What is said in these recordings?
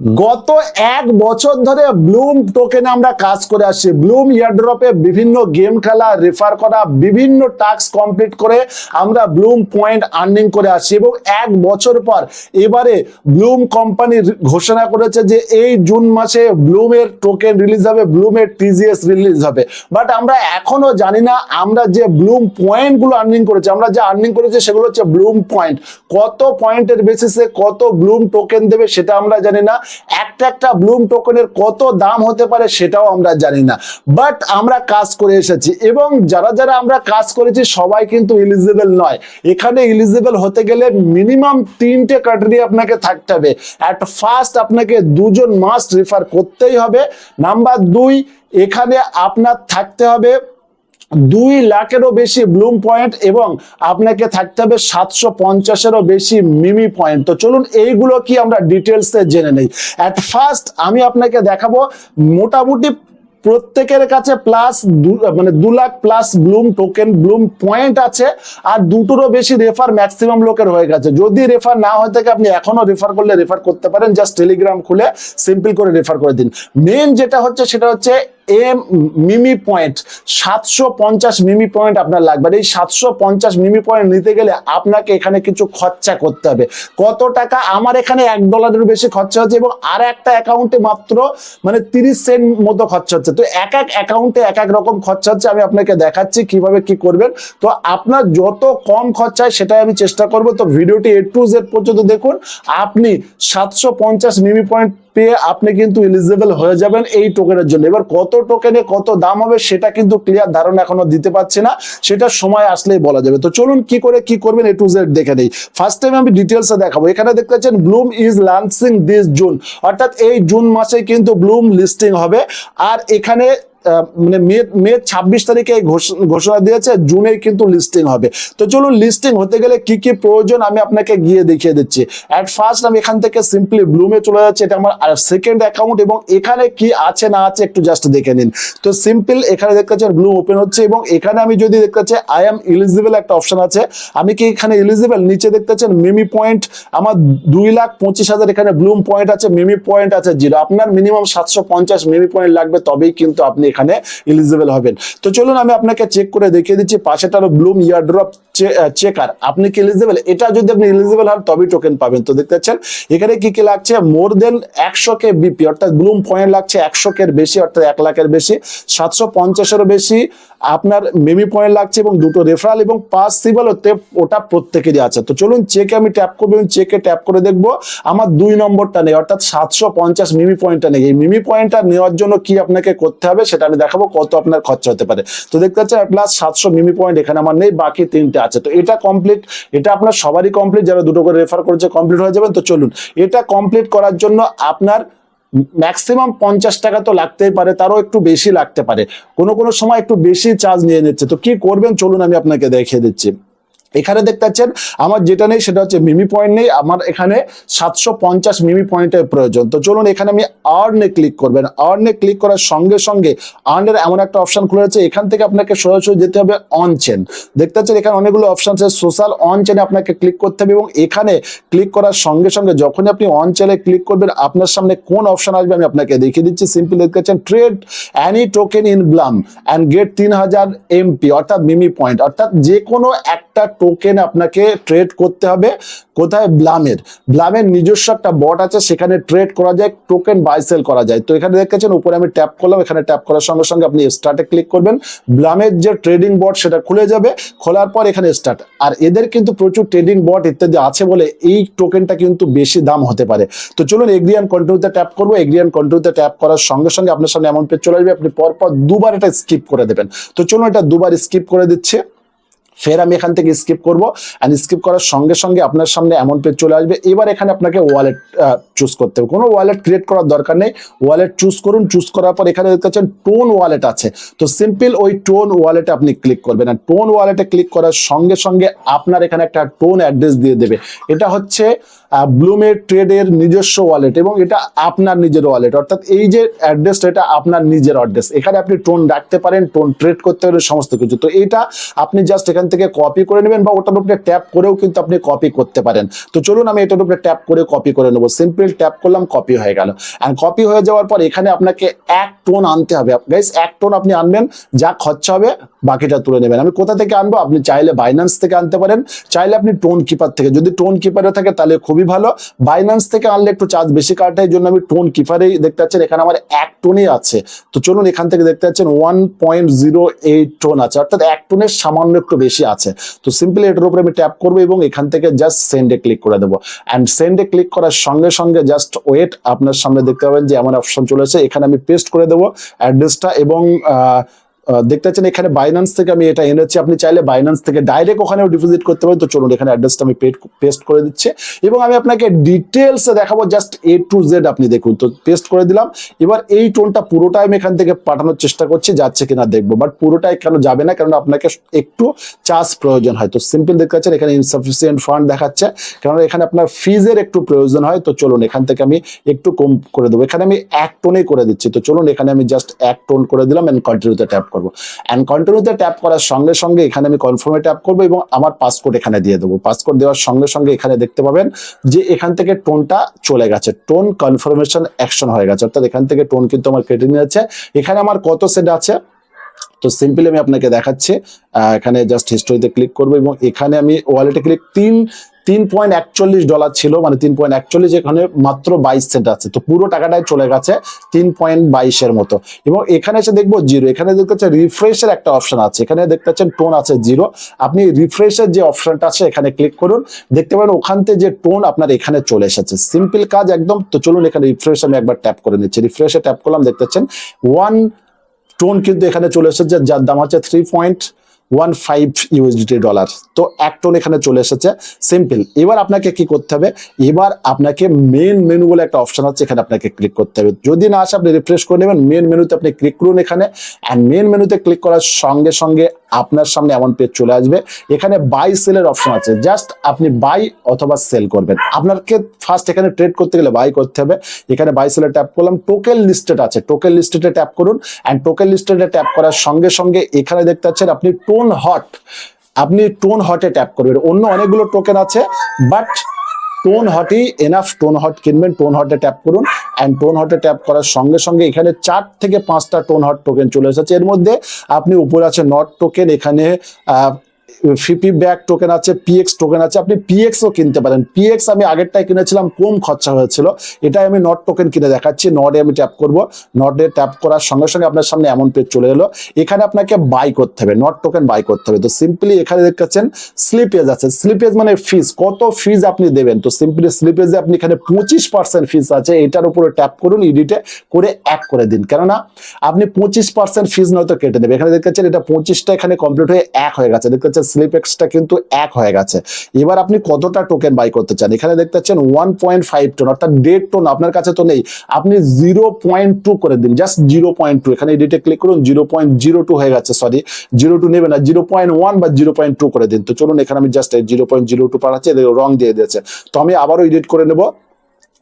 গত এক বছর ধরে ব্লুম টোকেনে আমরা কাজ করে আসছি। ব্লুম ইয়ারড্রপে বিভিন্ন গেম খেলা রেফার করা, বিভিন্ন টাস্ক কমপ্লিট করে আমরা ব্লুম পয়েন্ট আর্নিং করে আসছি এবং এক বছর পর এবারে ব্লুম কোম্পানি ঘোষণা করেছে যে এই জুন মাসে ব্লুমের টোকেন রিলিজ হবে ব্লুমের টিজিএস রিলিজ হবে। বাট আমরা এখনও জানি না আমরা যে ব্লুম পয়েন্টগুলো আর্নিং করেছি, আমরা যে আর্নিং করেছি সেগুলো হচ্ছে ব্লুম পয়েন্ট কত পয়েন্টের বেসিসে কত ব্লুম টোকেন দেবে সেটা আমরা জানি না। একটা একটা ব্লুম টোকেনের কত দাম হতে পারে সেটাও আমরা জানি না। বাট আমরা কাজ করে এসেছি এবং যারা যারা আমরা কাজ করেছি সবাই কিন্তু ইলিজিবল নয়। এখানে ইলিজিবল হতে গেলে মিনিমাম তিনটে ক্রাইটেরিয়া আপনাকে থাকতে হবে। অ্যাট ফার্স্ট আপনাকে দুজন মাস্ট রেফার করতেই হবে। নাম্বার দুই, এখানে আপনার থাকতে হবে দুই লাখেরও বেশি ব্লুম পয়েন্ট এবং আপনাকে থাকতে হবে সাতশো পঞ্চাশেরও বেশি মিমি পয়েন্ট। তো চলুন এইগুলো কি আমরা ডিটেলসে জেনে নেই। অ্যাট ফার্স্ট আমি আপনাকে দেখাবো মোটামুটি প্রত্যেকের কাছে প্লাস মানে দু lakh plus bloom token bloom point আছে আর দুটোরও বেশি রেফার ম্যাক্সিমাম লোকের হয়ে গেছে। যদি রেফার না হয়ে থাকে, আপনি এখনও রেফার করলে রেফার করতে পারেন। জাস্ট টেলিগ্রাম খুলে সিম্পল করে রেফার করে দিন। মেন যেটা হচ্ছে, সেটা হচ্ছে এম মিমি পয়েন্ট। সাতশো পঞ্চাশ মিমি পয়েন্ট আপনার লাগবে। আর এই সাতশো পঞ্চাশ মিমি পয়েন্ট নিতে গেলে আপনাকে এখানে কিছু খরচা করতে হবে। কত টাকা? আমার এখানে এক ডলারের বেশি খরচা হচ্ছে এবং আর একটা অ্যাকাউন্টে মাত্র মানে তিরিশ সেন্ট মতো খরচা হচ্ছে। তো এক এক অ্যাকাউন্টে এক এক রকম খরচা হচ্ছে। আমি আপনাকে দেখাচ্ছি কীভাবে কি করবেন। তো আপনার যত কম খরচায় সেটাই আমি চেষ্টা করব। তো ভিডিওটি এ টু জেড পর্যন্ত দেখুন। আপনি সাতশো পঞ্চাশ মিমি পয়েন্ট পেয়ে আপনি কিন্তু এলিজিবল হয়ে যাবেন এই টোকেনের জন্য। এবার কত টোকেনে কত দাম হবে সেটা কিন্তু ক্লিয়ার ধারণা এখনও দিতে পারছি না। সেটা সময় আসলেই বলা যাবে। তো চলুন কি করে কি করবেন এ টু জেড দেখে নেই। ফার্স্ট টাইম আমি ডিটেলসে দেখাবো। এখানে দেখতে পাচ্ছেন bloom is launching this June অর্থাৎ এই জুন মাসে কিন্তু ব্লুম লিস্টিং হবে। আর এখানে মানে মে মে ছাব্বিশ তারিখে ঘোষণা দিয়েছে, জুনে কিন্তু লিস্টিং হবে। তো চলুন লিস্টিং হতে গেলে কি কি প্রয়োজন আমি আপনাকে গিয়ে দেখিয়ে দিচ্ছি। অ্যাট ফার্স্ট আমি এখান থেকে সিম্পলি ব্লুমে চলে যাচ্ছে, এটা আমার সেকেন্ড অ্যাকাউন্ট এবং এখানে কি আছে না আছে একটু জাস্ট দেখে নিন। তো সিম্পল এখানে দেখতে পাচ্ছেন ব্লুম ওপেন হচ্ছে এবং এখানে আমি যদি দেখতে পাচ্ছি আই এম ইলিজিবল একটা অপশন আছে। আমি কি এখানে ইলিজিবল নিচে দেখতে পাচ্ছেন মিমি পয়েন্ট আমার দুই লাখ পঁচিশ হাজার এখানে ব্লুম পয়েন্ট আছে মিমি পয়েন্ট আছে জিরো আপনার মিনিমাম সাতশো পঞ্চাশ মিমি পয়েন্ট লাগবে, তবেই কিন্তু আপনি এখানে এলিজিবেল হবেন। তো চলুন আমি আপনাকে চেক করে দেখিয়ে দিচ্ছি পাশেটারও ব্লুম ইয়ারড্রপ চেকার আপনি কি এলিজিবেল এটা যদি আপনি এলিজিবেল হন, তবেই টোকেন পাবেন। তো দেখতে পাচ্ছেন, এখানে কি কি লাগছে? মোর দেন একশো কে বিপি অর্থাৎ ব্লুম পয়েন্ট লাগছে একশো কের বেশি, অর্থাৎ এক লাখের বেশি, সাতশো পঞ্চাশেরও বেশি আপনার মেমি পয়েন্ট লাগছে এবং দুটো রেফারাল এবং পাঁচ সিবল হতে ওটা প্রত্যেকেরই আছে। তো চলুন চেকে আমি ট্যাপ করব এবং চেকে ট্যাপ করে দেখব আমার দুই নম্বরটা নেই, অর্থাৎ সাতশো পঞ্চাশ মিমি পয়েন্টটা নেই। এই মিমি পয়েন্টটা নেওয়ার জন্য কি আপনাকে করতে হবে সেটা আমি দেখাবো, কত আপনার খরচা হতে পারে। তো দেখতে পাচ্ছেন প্লাস সাতশো মিমি পয়েন্ট এখানে আমার নেই, বাকি তিনটে আছে। তো এটা কমপ্লিট এটা আপনার সবারই কমপ্লিট যারা দুটো করে রেফার করেছে কমপ্লিট হয়ে যাবেন। তো চলুন, এটা কমপ্লিট করার জন্য আপনার ম্যাক্সিমাম পঞ্চাশ টাকা তো লাগতেই পারে, তারও একটু বেশি লাগতে পারে। কোনো কোনো সময় একটু বেশি চার্জ নিয়ে নিচ্ছে। তো কি করবেন? চলুন আমি আপনাকে দেখিয়ে দিচ্ছি। এখানে দেখতে পাচ্ছেন, আমার যেটা নেই সেটা হচ্ছে মিমি পয়েন্ট নেই, আমার এখানে সাতশো পঞ্চাশ মিমি পয়েন্টের প্রয়োজন। তো চলুন এখানে আমি আর্নে ক্লিক করবেন আর্নে ক্লিক করার সঙ্গে সঙ্গে আর্নের এমন একটা অপশন খুলে যাচ্ছে, এখান থেকে আপনাকে সরাসরি যেতে হবে অন চেন দেখতে পাচ্ছেন এখানে অনেকগুলো অপশন আছে সোশ্যাল অন চেনে আপনাকে ক্লিক করতে হবে এবং এখানে ক্লিক করার সঙ্গে সঙ্গে যখনই আপনি অন চেনে ক্লিক করবেন, আপনার সামনে কোন অপশন আসবে আমি আপনাকে দেখিয়ে দিচ্ছি। সিম্পল দেখতে পাচ্ছেন trade any token in bloom and get তিন হাজার এমপি অর্থাৎ মিমি পয়েন্ট অর্থাৎ যে কোনো একটা টোকেন আপনাকে ট্রেড করতে হবে। কোথায়? ব্লামের ব্লামের নিজস্ব একটা বট আছে, সেখানে ট্রেড করা যায় টোকেন বাই সেল করা যায়। তো এখানে দেখেছেন উপরে আমি ট্যাপ করলাম, এখানে ট্যাপ করার সঙ্গে সঙ্গে আপনি স্টার্টে ক্লিক করবেন। ব্লামের যে ট্রেডিং বট সেটা খুলে যাবে, খোলার পর এখানে স্টার্ট আর এদের কিন্তু প্রচুর ট্রেডিং বট ইত্যাদি আছে বলে এই টোকেনটা কিন্তু বেশি দাম হতে পারে। তো চলুন এগ্রিয়ান কন্টিনিউতে ট্যাপ করব। এগ্রিয়ান কন্টিনিউতে ট্যাপ করার সঙ্গে সঙ্গে আপনার সামনে এমন পেজ চলে আসবে, আপনি পরপর দুবার এটা স্কিপ করে দেবেন। তো চলুন এটা দুবার স্কিপ করে দিচ্ছে। ফের আমি এখান থেকে স্কিপ করব অ্যান্ড স্কিপ করার সঙ্গে সঙ্গে আপনার সামনে এমন পেজ চলে আসবে। এবার এখানে আপনাকে ওয়ালেট চুজ করতে হবে। কোনো ওয়ালেট ক্রিয়েট করার দরকার নেই। ওয়ালেট চুজ করুন চুজ করার পর এখানে দেখতে পাচ্ছেন টোন ওয়ালেট আছে। তো সিম্পল ওই টোন ওয়ালেটে আপনি ক্লিক করবেন। আর টোন ওয়ালেটে ক্লিক করার সঙ্গে সঙ্গে আপনার এখানে একটা টোন অ্যাড্রেস দিয়ে দেবে। এটা হচ্ছে ব্লুমের ট্রেডের নিজস্ব ওয়ালেট এবং এটা আপনার নিজের ওয়ালেট অর্থাৎ এই যে অ্যাড্রেসটা এটা আপনার নিজের অ্যাড্রেস এখানে আপনি টোন রাখতে পারেন টোন ট্রেড করতে পারেন, সমস্ত কিছু। তো এটা আপনি জাস্ট এখান থেকে কপি করে নেবেন বা ওটার উপরে ট্যাপ করেও কিন্তু আপনি কপি করতে পারেন। তো চলুন আমি এটার উপরে ট্যাপ করে কপি করে নেব। সিম্পল ট্যাপ করলাম কপি হয়ে গেল। অ্যান্ড কপি হয়ে যাওয়ার পর এখানে আপনাকে এক টোন আনতে হবে। গাইস এক টোন আপনি আনবেন, যা খরচা হবে, বাকিটা তুলে নেবেন। আমি কোথা থেকে আনব? আপনি চাইলে বাইন্যান্স থেকে আনতে পারেন। চাইলে আপনি টোন কিপার থেকে। যদি টোন কিপারে থাকে, তাহলে খুবই ভালো। বাইন্যান্স থেকে আনলে একটু চার্জ বেশি কাটে, এই জন্য আমি টোন কিপারেই দেখতে পাচ্ছেন, এখানে আমার এক টোনই আছে। তো চলুন এখান থেকে দেখতে পাচ্ছেন one point zero eight TON আছে। অর্থাৎ এক টোনের সামান্য একটু বেশি আছে। তো সিম্পলি এটার উপরে আমি ট্যাপ করব এবং এখান থেকে জাস্ট সেন্ডে ক্লিক করে দেবো। অ্যান্ড সেন্ডে ক্লিক করার সঙ্গে সঙ্গে জাস্ট ওয়েট আপনার সামনে দেখতে পাবেন যে এমন অপশন চলেছে এখানে আমি পেস্ট করে দেবো অ্যাড্রেসটা এবং দেখতে পাচ্ছেন এখানে বাইন্যান্স থেকে আমি এটা এনেছি। আপনি চাইলে বাইন্যান্স থেকে ডাইরেক্ট ওখানেও ডিপোজিট করতে পারেন। তো চলুন, এখানে অ্যাড্রেসটা আমি পেস্ট করে দিচ্ছি। এবং আমি আপনাকে ডিটেলস দেখাবো জাস্ট এ টু জেড আপনি দেখুন। তো পেস্ট করে দিলাম। এবার এই টোনটা পুরোটাই আমি এখান থেকে পাঠানোর চেষ্টা করছি, যাচ্ছে কিনা দেখব। বাট পুরোটাই কেন যাবে না? কারণ আপনাকে একটু চার্জ প্রয়োজন হয়। তো সিম্পল দেখতে পাচ্ছেন, এখানে ইনসাফিসিয়েন্ট ফান্ড দেখাচ্ছে। কারণ এখানে আপনার ফিজের একটু প্রয়োজন হয়। তো চলুন, এখান থেকে আমি একটু কম করে দেবো। এখানে আমি এক টোনেই করে দিচ্ছি। তো চলুন, এখানে আমি জাস্ট এক টোন করে দিলাম অ্যান্ড কন্টিনিউতে ট্যাপ করব। অ্যান্ড কন্টিনিউতে ট্যাপ করার সঙ্গে সঙ্গে এখানে আমি কনফার্মে ট্যাপ করব এবং আমার পাসকোড এখানে দিয়ে দেবো। পাসকোড দেওয়ার সঙ্গে সঙ্গে এখানে দেখতে পাবেন যে এখান থেকে টোনটা চলে গেছে। টোন কনফার্মেশন অ্যাকশন হয়ে গেছে। অর্থাৎ এখান থেকে টোন কিন্তু আমার কেটে নিয়েছে। এখানে আমার কত সেট আছে? তো সিম্পলি আমি আপনাকে দেখাচ্ছি। এখানে জাস্ট হিস্টোরিতে ক্লিক করব এবং এখানে আমি ওয়ালেটে ক্লিক তিন তিন পয়েন্ট একচল্লিশ ডলার ছিল মানে তিন পয়েন্ট একচল্লিশ এখানে মাত্র বাইশ সেন্ট আছে। তো পুরো টাকাটাই চলে গেছে তিন পয়েন্ট বাইশের মতো। এবং এখানে এসে দেখব জিরো এখানে দেখতে পাচ্ছেন রিফ্রেশের একটা অপশন আছে। এখানে দেখতে পাচ্ছেন টোন আছে জিরো আপনি রিফ্রেশের যে অপশনটা আছে, এখানে ক্লিক করুন। দেখতে পাবেন ওখান থেকে যে টোন আপনার এখানে চলে এসেছে। সিম্পল কাজ একদম। তো চলুন এখানে রিফ্রেশ আমি একবার ট্যাপ করে নিচ্ছি। রিফ্রেশে ট্যাপ করলাম, দেখতে পাচ্ছেন ওয়ান টোন কিন্তু এখানে চলে এসেছে, যার দাম হচ্ছে three point one five USD dollar তো এক টোন এখানে চলে এসেছে। সিম্পল এবার আপনাকে কি করতে হবে? এবার আপনাকে মেন মেনু বলে একটা অপশন আছে, এখানে আপনাকে ক্লিক করতে হবে। যদি না আসে, আপনি রিফ্রেশ করে নেবেন। মেন মেনুতে আপনি ক্লিক করুন এখানে। অ্যান্ড মেন মেনুতে ক্লিক করার সঙ্গে সঙ্গে আপনার সামনে এমন পেজ চলে আসবে। এখানে বাই সেলের অপশন আছে। জাস্ট আপনি বাই অথবা সেল করবেন। আপনাকে ফার্স্ট এখানে ট্রেড করতে গেলে বাই করতে হবে। এখানে বাই সেলে ট্যাপ করলাম। টোকেন লিস্টেড আছে। টোকেন লিস্টেডে ট্যাপ করুন। অ্যান্ড টোকেন লিস্টেডে ট্যাপ করার সঙ্গে সঙ্গে এখানে দেখতে পাচ্ছেন আপনি টোন হট আপনি টোন হটে ট্যাপ করবেন। অন্য অনেকগুলো টোকেন আছে। বাট টোন হটই এনাফ টোন হট কিনবেন, টোন হটে ট্যাপ করুন অ্যান্ড টোন হটে ট্যাপ করার সঙ্গে সঙ্গে এখানে চার থেকে পাঁচটা টোন হট টোকেন চলে এসেছে। এর মধ্যে আপনি উপরে আছে নট টোকেন এখানে ফিপি ব্যাক টোকেন আছে পিএক্স টোকেন আছে, আপনি পিএক্সও কিনতে পারেন। পিএক্স আমি আগেরটাই কিনেছিলাম, কম খরচা হয়েছিল। এটাই আমি নট টোকেন কিনে দেখাচ্ছি নটে আমি ট্যাপ করব। নটে ট্যাপ করার সঙ্গে সঙ্গে আপনার সামনে এমন পেজ চলে এলো। এখানে আপনাকে বাই করতে হবে নট টোকেন বাই করতে হবে। তো সিম্পলি এখানে দেখতেছেন স্লিপেজ আছে। স্লিপেজ মানে ফিজ কত ফিজ আপনি দেবেন? তো সিম্পলি স্লিপেজে আপনি এখানে পঁচিশ পার্সেন্ট ফিজ আছে, এটার উপরে ট্যাপ করুন ইডিটে করে এক করে দিন। কেননা, আপনি পঁচিশ পার্সেন্ট ফিজ নয়তো কেটে দেবে এখানে দেখতে পাচ্ছেন এটা পঁচিশটা এখানে কমপ্লিট হয়ে এক হয়ে গেছে। দেখতে পাচ্ছেন স্লিপ এক্সটা কিন্তু এক হয়ে গেছে। এবার আপনি কতটা টোকেন বাই করতে চান? এখানে দেখতে পাচ্ছেন ওয়ান পয়েন্ট ফাইভ টোন অর্থাৎ দেড় টোন আপনার কাছে তো নেই। আপনি জিরো পয়েন্ট টু করে দিন জাস্ট জিরো পয়েন্ট টু এখানে এডিটে ক্লিক করুন জিরো পয়েন্ট জিরো টু হয়ে গেছে সরি জিরো টু নেবে না জিরো পয়েন্ট ওয়ান বা জিরো পয়েন্ট টু করে দিন। তো চলুন, এখানে আমি just zero point zero two পাঠাচ্ছি রং দিয়ে দিয়েছে। তো আমি আবারও এডিট করে নেব।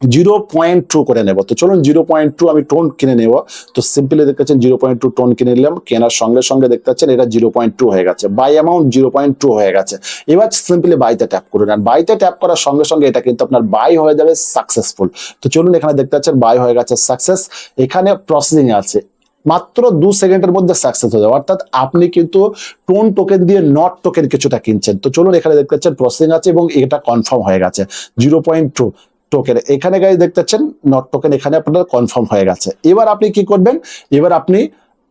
জিরো পয়েন্ট টু করে নেব। তো চলুন জিরো পয়েন্ট টু আমি টোন কিনে নেব। তো সিম্পলি দেখতে পাচ্ছেন জিরো পয়েন্ট টু টোন কিনে নিলাম। কেনার সঙ্গে সঙ্গে দেখতে পাচ্ছেন এটা জিরো পয়েন্ট টু হয়ে গেছে। Buy amount zero point two হয়ে গেছে। এবার সিম্পলি বাইতে ট্যাপ করুন। আর বাইতে ট্যাপ করার সঙ্গে সঙ্গে এটা কিন্তু আপনার বাই হয়ে যাবে সাকসেসফুল তো চলুন এখানে দেখতে পাচ্ছেন বাই হয়ে গেছে সাকসেস এখানে প্রসেসিং আছে। মাত্র দু সেকেন্ডের মধ্যে সাকসেস হয়ে যাবে। অর্থাৎ আপনি কিন্তু টোন টোকেন দিয়ে নট টোকেন কিছুটা কিনছেন। তো চলুন এখানে দেখতে পাচ্ছেন প্রসেসিং আছে এবং এটা কনফার্ম হয়ে গেছে। জিরো পয়েন্ট টু টোকেন এখানে গাইজ দেখতেছেন নট টোকেন এখানে আপনার কনফার্ম হয়ে গেছে। এবার আপনি কি করবেন? এবার আপনি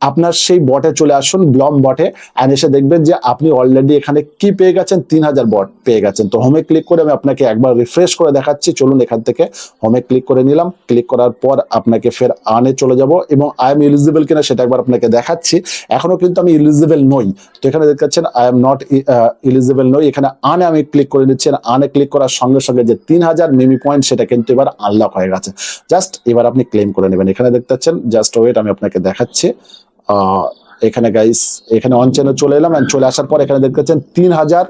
আপনার সেই বটে চলে আসুন ব্লম বটে অ্যান্ড এসে দেখবেন যে আপনি অলরেডি এখানে কি পেয়ে গেছেন? তিন হাজার বট পেয়ে গেছেন। তো হোমে ক্লিক করে আমি আপনাকে একবার রিফ্রেশ করে দেখাচ্ছি। চলুন এখান থেকে হোমে ক্লিক করে নিলাম। ক্লিক করার পর আপনাকে ফের আনে চলে যাব এবং আই এম ইলিজিবল কিনা সেটা একবার আপনাকে দেখাচ্ছি। এখনও কিন্তু আমি ইলিজিবল নই। তো এখানে দেখতে পাচ্ছেন আই এম নট ইলিজিবল নই। এখানে আনে আমি ক্লিক করে নিচ্ছি। আনে ক্লিক করার সঙ্গে সঙ্গে যে তিন হাজার মিমি পয়েন্ট সেটা কিন্তু এবার আনলক হয়ে গেছে। জাস্ট এবার আপনি ক্লেম করে নেবেন। এখানে দেখতে পাচ্ছেন জাস্ট ওয়েট আমি আপনাকে দেখাচ্ছি। এখানে গাইস এখানে অন চ্যানেল চলে এলাম চলে আসার পর এখানে দেখতে পাচ্ছেন তিন হাজার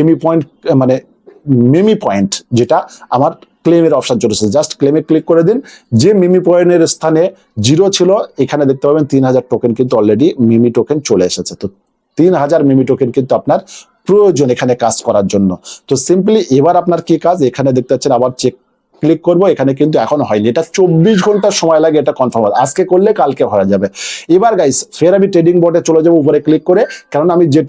এমি পয়েন্ট মানে মিমি পয়েন্ট যেটা আমার ক্লেমের অপশন চলে এসেছে জাস্ট ক্লেমে ক্লিক করে দিন। যে মিমি পয়েন্টের স্থানে জিরো ছিল, এখানে দেখতে পাবেন তিন হাজার টোকেন কিন্তু অলরেডি মিমি টোকেন চলে এসেছে। তো তিন হাজার মিমি টোকেন কিন্তু আপনার প্রয়োজন এখানে কাজ করার জন্য। তো সিম্পলি এবার আপনার কি কাজ? এখানে দেখতে পাচ্ছেন আবার চেক ক্লিক করব, এখানে কিন্তু এখন হয়নি। এটা চব্বিশ ঘণ্টার সময় লাগে এটা কনফার্ম হবে আজকে করলে কালকে হয়ে যাবে। এবার গাইস ফের আমি ট্রেডিং বোর্ডে চলে যাব উপরে ক্লিক করে। কারণ আমি যে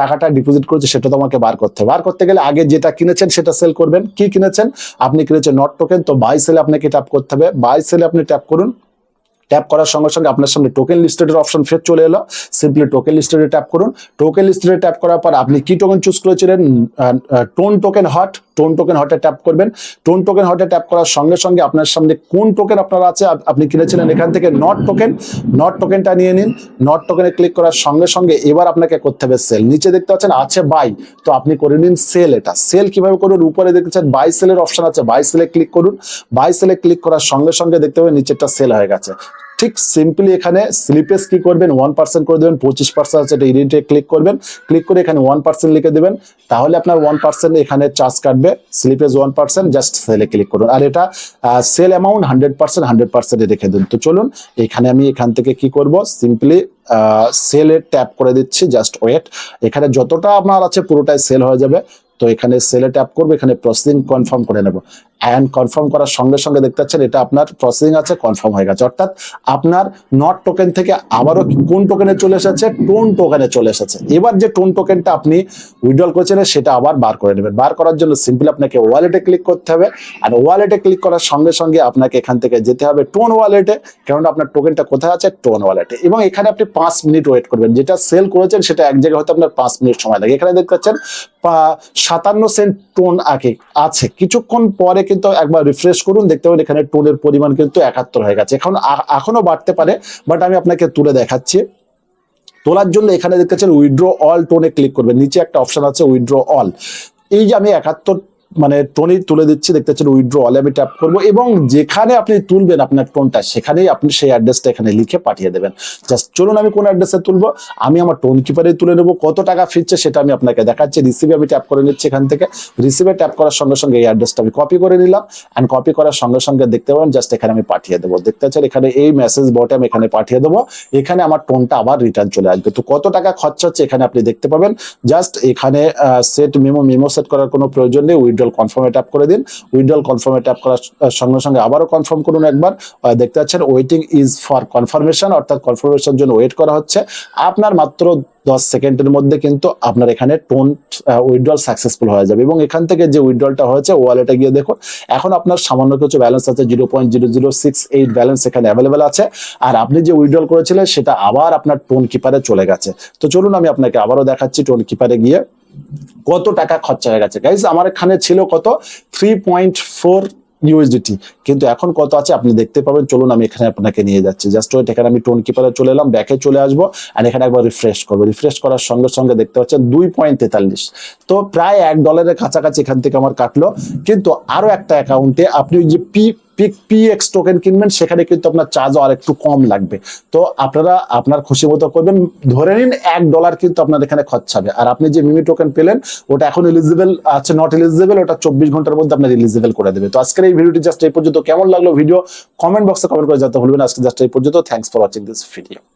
টাকাটা ডিপোজিট করেছি সেটা তো আমাকে বার করতে। বার করতে গেলে আগে যেটা কিনেছেন সেটা সেল করবেন। কি কিনেছেন? আপনি কিনেছেন নট টোকেন তো বাই সেলে আপনাকে ট্যাপ করতে হবে। বাই সেলে আপনি ট্যাপ করুন। ট্যাপ করার সঙ্গে সঙ্গে আপনার সামনে টোকেন লিস্টেডের অপশন ফের চলে এলো। সিম্পলি টোকেন লিস্টেডে ট্যাপ করুন। টোকেন লিস্টেডে ট্যাপ করার পর আপনি কি টোকেন চুজ করেছিলেন? TON token hot TON token হটে tap করবেন। টোন টোকেন হটে ট্যাপ করার সঙ্গে সঙ্গে আপনার সামনে কোন টোকেন আপনার আছে আপনি কিনেছিলেন? এখান থেকে নট টোকেন নট টোকেনটা নিয়ে নিন। নট টোকেনে ক্লিক করার সঙ্গে সঙ্গে এবার আপনাকে করতে হবে সেল নিচে দেখতে পাচ্ছেন আছে বাই তো আপনি করে নিন সেল এটা। সেল কীভাবে করুন? উপরে দেখতেছেন বাই সেলের অপশন আছে। বাই সেলে ক্লিক করুন। বাই সেলে ক্লিক করার সঙ্গে সঙ্গে দেখতে পাবেন নিচেরটা সেল হয়ে গেছে। ঠিক সিম্পলি এখানে স্লিপেস কি করবেন? ওয়ান পার্সেন্ট করে দেবেন, পঁচিশ পার্সেন্ট আছে, এটা ইডিটে ক্লিক করবেন। ক্লিক করে এখানে ওয়ান পার্সেন্ট লিখে দেবেন। তাহলে আপনার ওয়ান পার্সেন্ট এখানে চার্জ কাটবে স্লিপেস ওয়ান পার্সেন্ট জাস্ট সেলে ক্লিক করুন। আর এটা sell amount hundred percent hundred পার্সেন্টে রেখে দিন। তো চলুন, এখানে আমি এখান থেকে কি করব? সিম্পলি সেলে ট্যাপ করে দিচ্ছি জাস্ট ওয়েট এখানে যতটা আপনার আছে পুরোটাই সেল হয়ে যাবে। তো এখানে সেলে ট্যাপ করব, এখানে প্রসেসিং কনফার্ম করে নেব। অ্যান্ড কনফার্ম করার সঙ্গে সঙ্গে দেখতে পাচ্ছেন এটা আপনার প্রসেসিং আছে কনফার্ম হয়ে গেছে। অর্থাৎ আপনার নট টোকেন থেকে আবারও কোন টোকেনে চলে এসেছে? টোন টোকেনে চলে এসেছে। এবার যে টোন টোকেনটা আপনি উইড্রল করেছেন, সেটা আবার বার করে নেবেন। বার করার জন্য সিম্পলি আপনাকে ওয়ালেটে ক্লিক করতে হবে। আর ওয়ালেটে ক্লিক করার সঙ্গে সঙ্গে আপনাকে এখান থেকে যেতে হবে টোন ওয়ালেটে কারণ আপনার টোকেনটা কোথায় আছে? টোন ওয়ালেটে এবং এখানে আপনি পাঁচ মিনিট ওয়েট করবেন। যেটা সেল করেছেন, সেটা এক জায়গায় হয়তো আপনার পাঁচ মিনিট সময় লাগে। এখানে দেখতে পাচ্ছেন সাতান্ন সেন্ট টোন আগে আছে। কিছুক্ষণ পরে কিন্তু একবার রিফ্রেশ করুন, দেখতে পাবেন এখানে টোনের পরিমাণ কিন্তু একাত্তর হয়ে গেছে। এখন এখনও বাড়তে পারে বাট আমি আপনাকে তুলে দেখাচ্ছি। তোলার জন্য এখানে দেখতে পাচ্ছেন উইড্রো অল টোনে ক্লিক করবেন। নিচে একটা অপশন আছে উইড্রো অল এই যে আমি একাত্তর মানে টোনই তুলে দিচ্ছি, দেখতে পাচ্ছেন উইড্রো অলে আমি ট্যাপ করব এবং যেখানে আপনি তুলবেন আপনার টোনটা সেখানেই আপনি সেই অ্যাড্রেসটা এখানে লিখে পাঠিয়ে দেবেন। জাস্ট চলুন আমি কোন অ্যাড্রেসে তুলবো? আমি আমার টোন কিপারে তুলে নেব। কত টাকা ফিরছে সেটা আমি আপনাকে দেখাচ্ছি। রিসিভে আমি ট্যাপ করে নিচ্ছি এখান থেকে। রিসিভে ট্যাপ করার সঙ্গে সঙ্গে এই অ্যাড্রেসটা আমি কপি করে নিলাম অ্যান্ড কপি করার সঙ্গে সঙ্গে দেখতে পাবেন জাস্ট এখানে আমি পাঠিয়ে দেবো। দেখতে পাচ্ছেন এখানে এই মেসেজ বটে আমি এখানে পাঠিয়ে দেবো। এখানে আমার টোনটা আবার রিটার্ন চলে আসবে। তো কত টাকা খরচা হচ্ছে এখানে আপনি দেখতে পাবেন। জাস্ট এখানে সেট মেমো মেমো সেট করার কোনো প্রয়োজন নেই। উইড্রল কনফার্মে ট্যাপ করে দিন। উইড্রল কনফার্মে ট্যাপ করার সঙ্গে সঙ্গে আবারও কনফার্ম করুন একবার। দেখতে পাচ্ছেন ওয়েটিং ইজ ফর কনফার্মেশন অর্থাৎ কনফার্মেশন জন্য ওয়েট করা হচ্ছে। আপনার মাত্র দশ সেকেন্ডের মধ্যে কিন্তু আপনার এখানে টোন উইড্রল সাকসেসফুল হয়ে যাবে। এবং এখান থেকে যে উইড্রলটা হয়েছে ওয়ালেটে গিয়ে দেখুন, এখন আপনার সামান্য কিছু ব্যালেন্স আছে zero point zero zero six eight balance এখানে অ্যাভেলেবেল আছে। আর আপনি যে উইড্রল করেছিলেন, সেটা আবার আপনার টোন কিপারে চলে গেছে। তো চলুন আমি আপনাকে আবারও দেখাচ্ছি টোন কিপারে গিয়ে। কত টাকা খরচা হয়ে গেছে? গাইজ আমার এখানে ছিল কত? থ্রি পয়েন্ট ফোর ইউএসডিটি কিন্তু এখন কত আছে আপনি দেখতে পাবেন। চলুন, আমি এখানে আপনাকে নিয়ে যাচ্ছি। জাস্ট ওয়েট এখানে আমি টোন কিপারে চলে এলাম ব্যাকে চলে আসব আর এখানে একবার রিফ্রেশ করব। রিফ্রেশ করার সঙ্গে সঙ্গে দেখতে পাচ্ছেন, দুই পয়েন্ট তেতাল্লিশ। তো প্রায় এক ডলারের কাছাকাছি এখান থেকে আমার কাটলো। কিন্তু আরও একটা অ্যাকাউন্টে আপনি ওই যে পি পিক পিএক্স টোকেন কিনবেন, সেখানে কিন্তু আপনার চার্জও আর একটু কম লাগবে। তো আপনারা আপনার খুশি মতো করবেন। ধরে নিন এক ডলার কিন্তু আপনার এখানে খরচা হবে। আর আপনি যে মিমি টোকেন পেলেন, ওটা এখন এলিজিবল আছে নট এলিজিবল ওটা চব্বিশ ঘণ্টার মধ্যে আপনার এলিজিবল করে দেবে। তো আজকের এই ভিডিওটি জাস্ট এই পর্যন্ত। কেমন লাগল ভিডিও? কমেন্ট বক্সে কমেন্ট করে যাতে ভুলবেন আজকে জাস্ট এই পর্যন্ত। Thanks for watching this video